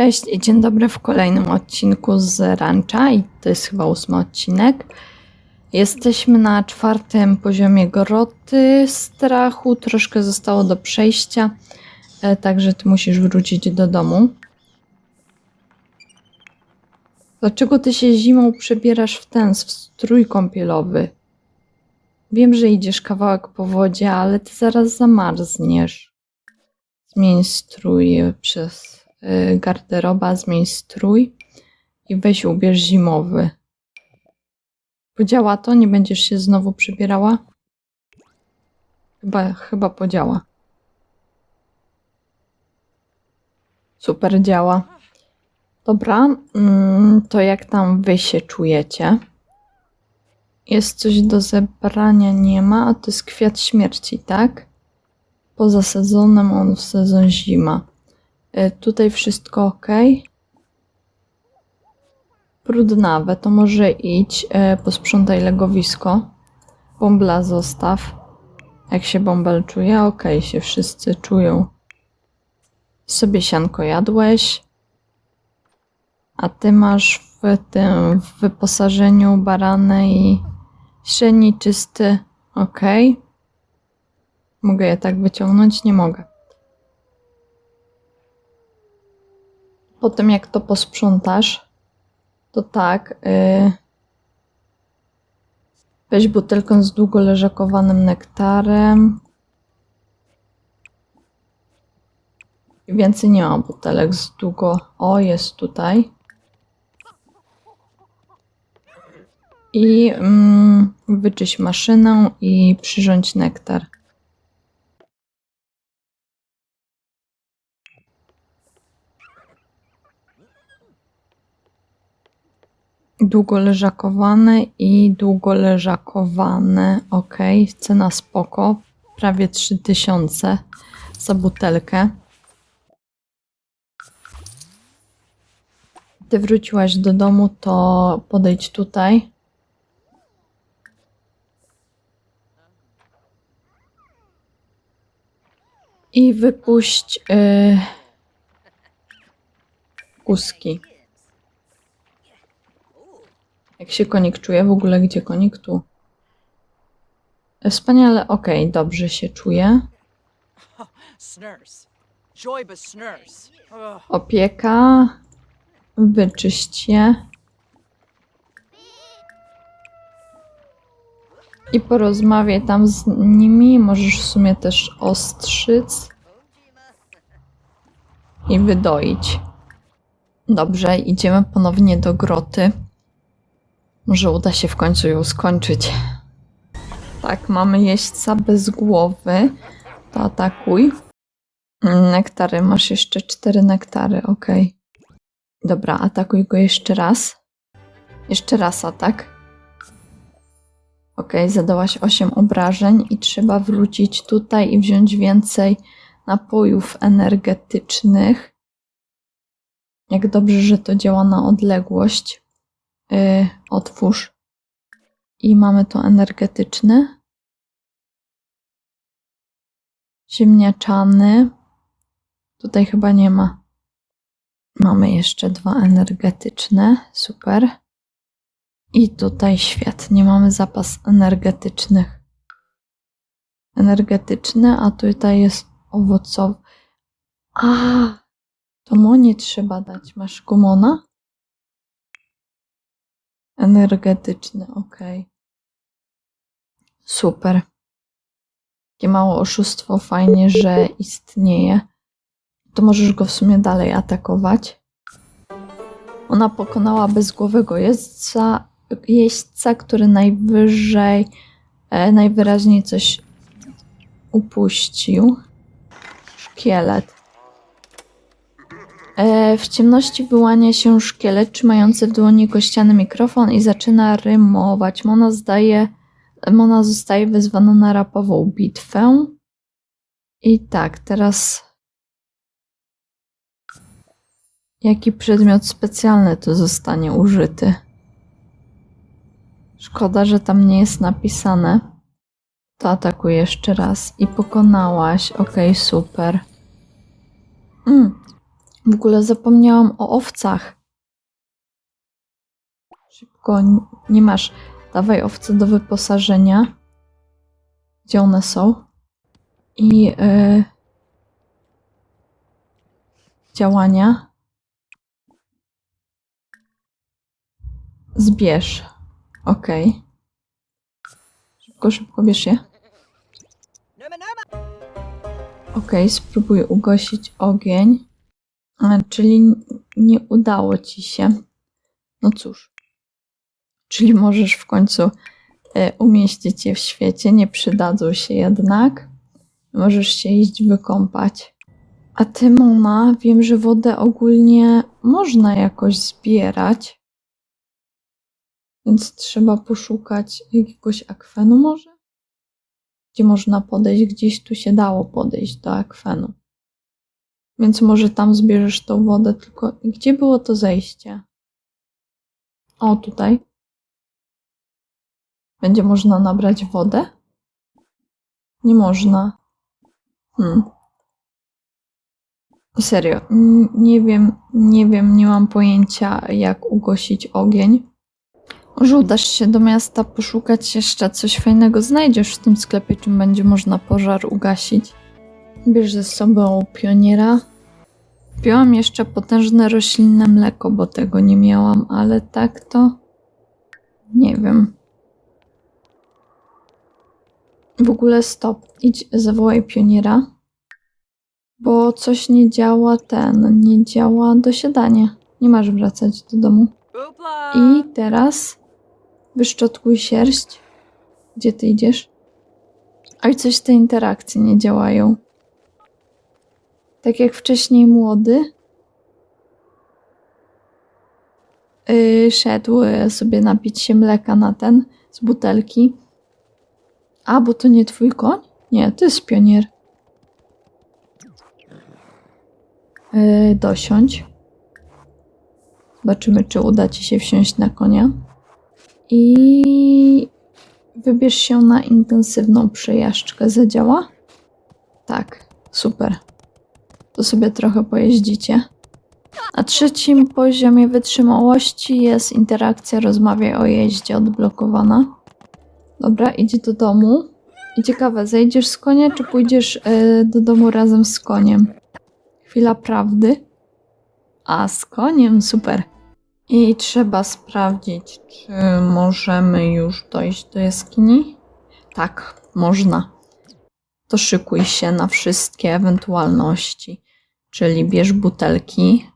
Cześć i dzień dobry w kolejnym odcinku z Rancha i to jest chyba ósmy odcinek. Jesteśmy na czwartym poziomie groty strachu, troszkę zostało do przejścia, e, także ty musisz wrócić do domu. Dlaczego ty się zimą przebierasz w ten strój kąpielowy? Wiem, że idziesz kawałek po wodzie, ale ty zaraz zamarzniesz. Zmień strój przez garderoba, zmień strój i weź ubierz zimowy. Podziała to? Nie będziesz się znowu przebierała? Chyba, chyba podziała. Super działa. Dobra, mm, to jak tam wy się czujecie? Jest coś do zebrania? Nie ma, a to jest kwiat śmierci, tak? Poza sezonem, on w sezon zima. Y, Tutaj wszystko ok. Brudnawe, to może idź, e, posprzątaj legowisko. Bombla zostaw. Jak się bąbel czuje? Ok, się wszyscy czują. Sobie sianko jadłeś. A ty masz w tym w wyposażeniu barany i średni czysty. Ok. Mogę je tak wyciągnąć? Nie mogę. Potem jak to posprzątasz, to tak. Yy, weź butelkę z długo leżakowanym nektarem. Więcej nie ma butelek z długo. O, jest tutaj. I mm, wyczyść maszynę i przyrządź nektar. Długo leżakowane i długo leżakowane. Ok, cena spoko. Prawie 3000 za butelkę. Ty wróciłaś do domu, to podejdź tutaj. I wypuść yy, kuski. Jak się konik czuje? W ogóle gdzie konik? Tu. Wspaniale, okej, dobrze się. Ugh. Opieka. Wyczyść je. I porozmawiaj tam z nimi. Możesz w sumie też ostrzyc. I wydoić. Dobrze, idziemy ponownie do groty. Może uda się w końcu ją skończyć. Tak, mamy jeźdźca bez głowy. To atakuj. Nektary, masz jeszcze cztery nektary, ok. Dobra, atakuj go jeszcze raz. Jeszcze raz atak. Ok, zadałaś 8 obrażeń i trzeba wrócić tutaj i wziąć więcej napojów energetycznych. Jak dobrze, że to działa na odległość. Yy, otwórz. I mamy to energetyczny. Ziemniaczany. Tutaj chyba nie ma. Mamy jeszcze dwa energetyczne. Super. I tutaj świetnie. Mamy zapas energetycznych. Energetyczny, a tutaj jest owocowy. A, to monie trzeba dać. Masz gumona? Energetyczny, ok. Super. Takie małe oszustwo, fajnie, że istnieje. To możesz go w sumie dalej atakować. Ona pokonała bezgłowego jeźdźca, jeźdźca który najwyżej, e, najwyraźniej coś upuścił. Szkielet. E, w ciemności wyłania się szkielet trzymający w dłoni kościany mikrofon i zaczyna rymować. Mona zdaje, Mona zostaje wezwana na rapową bitwę. I tak, teraz jaki przedmiot specjalny tu zostanie użyty? Szkoda, że tam nie jest napisane. To atakuj jeszcze raz i pokonałaś. Okej, super. Mm, W ogóle zapomniałam o owcach. Szybko, nie masz. Dawaj owce do wyposażenia. Gdzie one są? I e, działania. Zbierz. Okej. Szybko, szybko bierz je. Numa, numa. Okej, spróbuj ugasić ogień. Czyli nie udało ci się. No cóż. Czyli możesz w końcu e, umieścić je w świecie, nie przydadzą się jednak. Możesz się iść wykąpać. A ty, Mona, wiem, że wodę ogólnie można jakoś zbierać. Więc trzeba poszukać jakiegoś akwenu może? Gdzie można podejść? Gdzieś tu się dało podejść do akwenu. Więc może tam zbierzesz tą wodę, tylko gdzie było to zejście? O, tutaj. Będzie można nabrać wodę? Nie można. Hmm. Serio, nie wiem, nie wiem, nie mam pojęcia, jak ugasić ogień. Może udasz się do miasta poszukać jeszcze coś fajnego znajdziesz w tym sklepie, czym będzie można pożar ugasić. Bierz ze sobą pioniera. Piłam jeszcze potężne roślinne mleko, bo tego nie miałam, ale tak to nie wiem. W ogóle stop. Idź, zawołaj pioniera. Bo coś nie działa ten, nie działa dosiadanie. Nie masz wracać do domu. I teraz wyszczotkuj sierść. Gdzie ty idziesz? Oj, coś te interakcje nie działają. Tak jak wcześniej młody yy, szedł yy, sobie napić się mleka na ten z butelki. A, bo to nie twój koń? Nie, to jest pionier. Yy, dosiądź. Zobaczymy, czy uda ci się wsiąść na konia. I wybierz się na intensywną przejażdżkę. Zadziała? Tak, super. To sobie trochę pojeździcie. Na trzecim poziomie wytrzymałości jest interakcja rozmawiaj o jeździe odblokowana. Dobra, idź do domu. I ciekawe, zejdziesz z konia, czy pójdziesz e, do domu razem z koniem? Chwila prawdy. A, z koniem, super. I trzeba sprawdzić, czy możemy już dojść do jaskini. Tak, można. To szykuj się na wszystkie ewentualności. Czyli bierz butelki.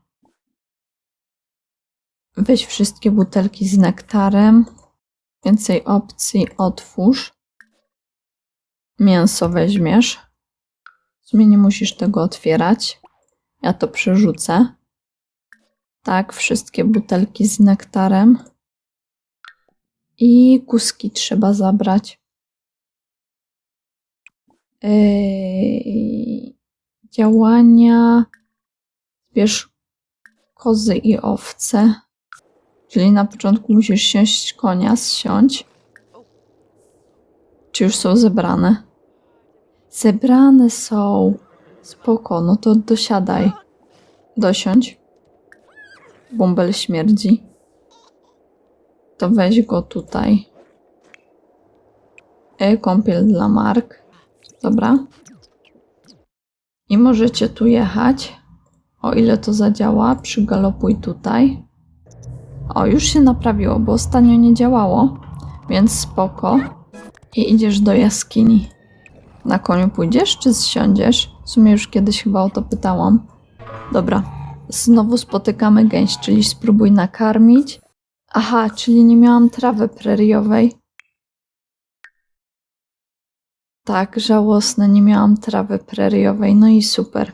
Weź wszystkie butelki z nektarem. Więcej opcji otwórz. Mięso weźmiesz. W sumie nie musisz tego otwierać. Ja to przerzucę. Tak, wszystkie butelki z nektarem. I kuski trzeba zabrać. Yy, działania. Bierz kozy i owce. Czyli na początku musisz siąść konia, zsiąść. Czy już są zebrane? Zebrane są. Spoko, no to dosiadaj. Dosiądź. Bąbel śmierdzi. To weź go tutaj. E, kąpiel dla Mark. Dobra. I możecie tu jechać. O ile to zadziała, przygalopuj tutaj. O, już się naprawiło, bo ostatnio nie działało. Więc spoko. I idziesz do jaskini. Na koniu pójdziesz, czy zsiądziesz? W sumie już kiedyś chyba o to pytałam. Dobra. Znowu spotykamy gęś, czyli spróbuj nakarmić. Aha, czyli nie miałam trawy preriowej. Tak, żałosne, nie miałam trawy preriowej. No i super.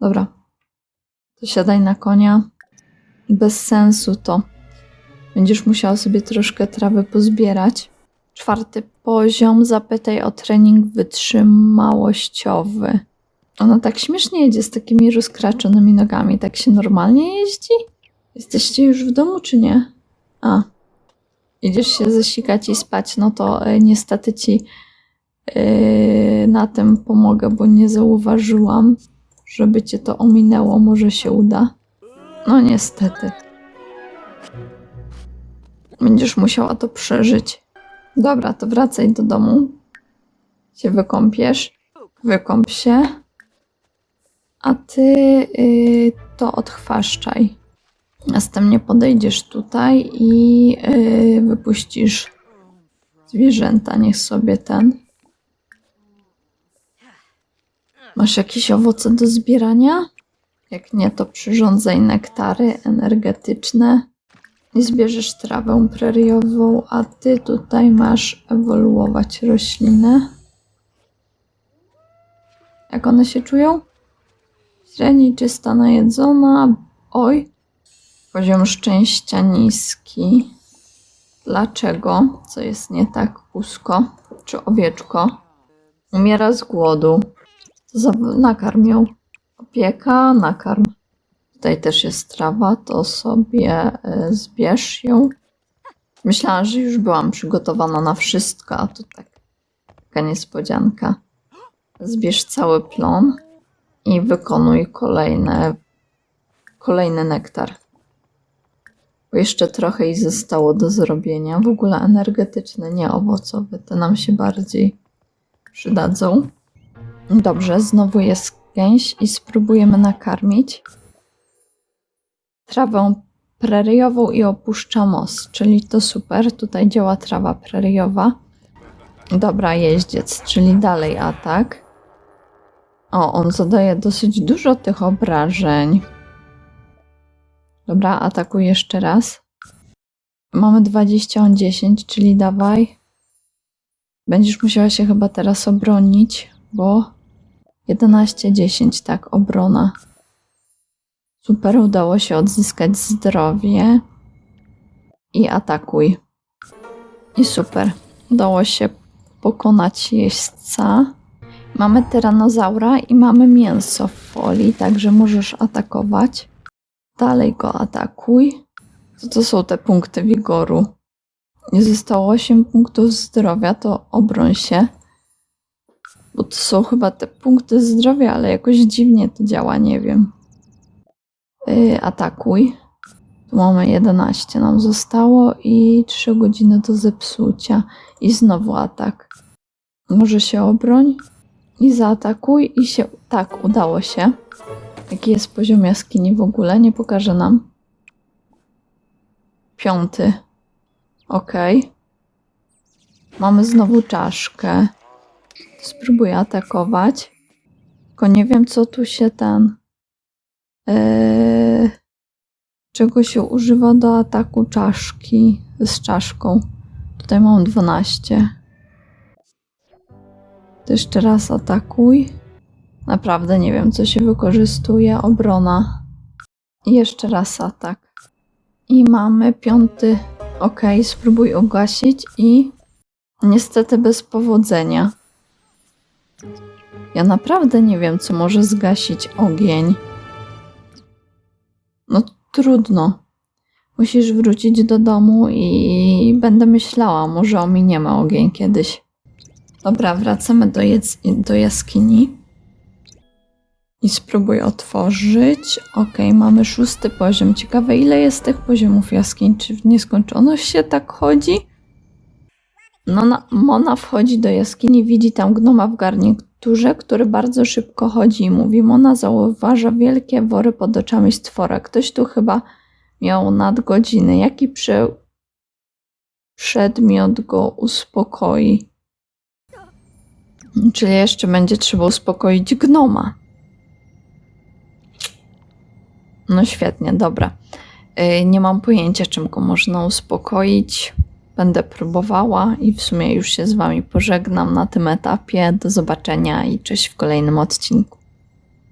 Dobra. To siadaj na konia. Bez sensu to. Będziesz musiała sobie troszkę trawy pozbierać. Czwarty poziom. Zapytaj o trening wytrzymałościowy. Ona tak śmiesznie jedzie z takimi rozkraczonymi nogami. Tak się normalnie jeździ? Jesteście już w domu, czy nie? A. Idziesz się zesikać i spać. No to e, niestety ci na tym pomogę, bo nie zauważyłam. żeby cię to ominęło. Może się uda. No niestety. Będziesz musiała to przeżyć. Dobra, to wracaj do domu. Się wykąpiesz. Wykąp się. A ty y, to odchwaszczaj. Następnie podejdziesz tutaj i y, wypuścisz zwierzęta. Niech sobie ten. Masz jakieś owoce do zbierania? Jak nie, to przyrządzaj nektary energetyczne i zbierzesz trawę preriową, a ty tutaj masz ewoluować roślinę. Jak one się czują? Średni, czysta, najedzona. Oj, poziom szczęścia niski. Dlaczego? Co jest nie tak, pusko czy owieczko? Umiera z głodu. Nakarm ją. Opieka, nakarm. Tutaj też jest trawa, to sobie y, zbierz ją. Myślałam, że już byłam przygotowana na wszystko, a tu tak taka niespodzianka. Zbierz cały plon i wykonuj kolejne, kolejny nektar. Bo jeszcze trochę i zostało do zrobienia. W ogóle energetyczne, nie owocowe. Te nam się bardziej przydadzą. Dobrze, znowu jest gęś i spróbujemy nakarmić trawę preriową i opuszcza most, czyli to super. Tutaj działa trawa preriowa. Dobra, jeździec, czyli dalej atak. O, on zadaje dosyć dużo tych obrażeń. Dobra, atakuj jeszcze raz. Mamy 20, on 10, czyli dawaj. Będziesz musiała się chyba teraz obronić, bo 11, 10, tak, obrona. Super, udało się odzyskać zdrowie. I atakuj. I super, udało się pokonać jeźdźca. Mamy tyranozaura i mamy mięso w folii, także możesz atakować. Dalej go atakuj. Co to są te punkty wigoru? Nie zostało 8 punktów zdrowia, to obroń się. Bo to są chyba te punkty zdrowia, ale jakoś dziwnie to działa, nie wiem. Yy, atakuj. Tu mamy 11 nam zostało i 3 godziny do zepsucia. I znowu atak. Może się obroń i zaatakuj i się... Tak, udało się. Jaki jest poziom jaskini w ogóle? Nie pokaże nam. Piąty. Okej. Mamy znowu czaszkę. Spróbuję atakować. Tylko nie wiem, co tu się ten... Eee, czego się używa do ataku czaszki z czaszką. Tutaj mam 12. To jeszcze raz atakuj. Naprawdę nie wiem, co się wykorzystuje. Obrona. I jeszcze raz atak. I mamy piąty. Ok, spróbuj ugasić i niestety bez powodzenia. Ja naprawdę nie wiem, co może zgasić ogień. No trudno. Musisz wrócić do domu i będę myślała, może ominiemy ogień kiedyś. Dobra, wracamy do, do jaskini. I spróbuj otworzyć. Ok, mamy szósty poziom. Ciekawe, ile jest tych poziomów jaskiń? Czy w nieskończoność się tak chodzi? Nona, Mona wchodzi do jaskini, widzi tam gnoma w garniturze, który bardzo szybko chodzi i mówi. Mona zauważa wielkie wory pod oczami stwora. Ktoś tu chyba miał nadgodziny. Jaki prze... przedmiot go uspokoi? Czyli jeszcze będzie trzeba uspokoić gnoma. No świetnie, dobra. Yy, Nie mam pojęcia, czym go można uspokoić. Będę próbowała i w sumie już się z Wami pożegnam na tym etapie. Do zobaczenia i cześć w kolejnym odcinku.